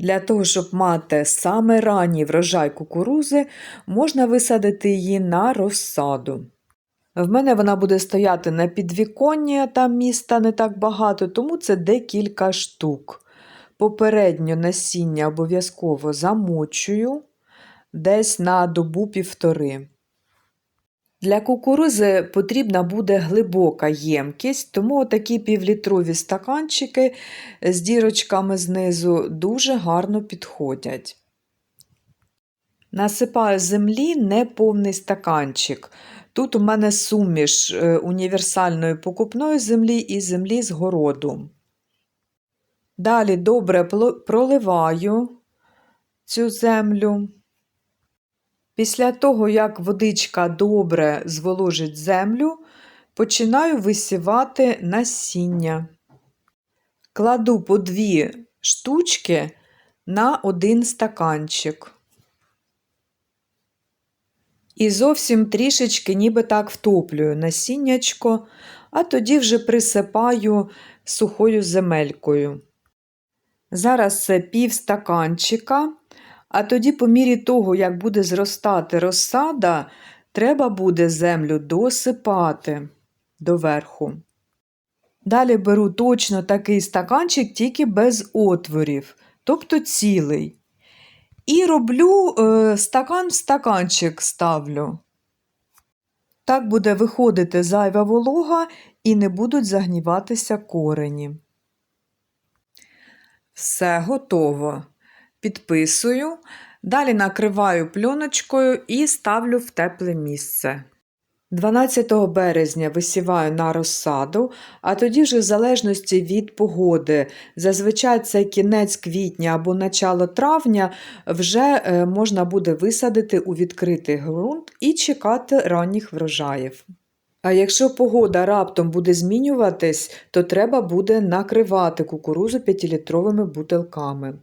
Для того, щоб мати саме ранній врожай кукурузи, можна висадити її на розсаду. В мене вона буде стояти на підвіконні, там міста не так багато, тому це декілька штук. Попередньо насіння обов'язково замочую десь на добу півтори. Для кукурузи потрібна буде глибока ємкість, тому такі півлітрові стаканчики з дірочками знизу дуже гарно підходять. Насипаю землі неповний стаканчик. Тут у мене суміш е, універсальної покупної землі і землі з городу. Далі добре проливаю цю землю. Після того, як водичка добре зволожить землю, починаю висівати насіння. Кладу по дві штучки на один стаканчик. І зовсім трішечки ніби так втоплюю насіннячко, а тоді вже присипаю сухою земелькою. Зараз це пів стаканчика, а тоді, по мірі того, як буде зростати розсада, треба буде землю досипати доверху. Далі беру точно такий стаканчик, тільки без отворів, тобто цілий. І роблю е, стакан в стаканчик ставлю. Так буде виходити зайва волога і не будуть загніватися корені. Все готово. Підписую. Далі накриваю пленочкою і ставлю в тепле місце. 12 березня висіваю на розсаду, а тоді вже в залежності від погоди, зазвичай це кінець квітня або начало травня, вже е, можна буде висадити у відкритий ґрунт і чекати ранніх врожаїв. А якщо погода раптом буде змінюватись, то треба буде накривати кукурузу 5-літровими бутилками.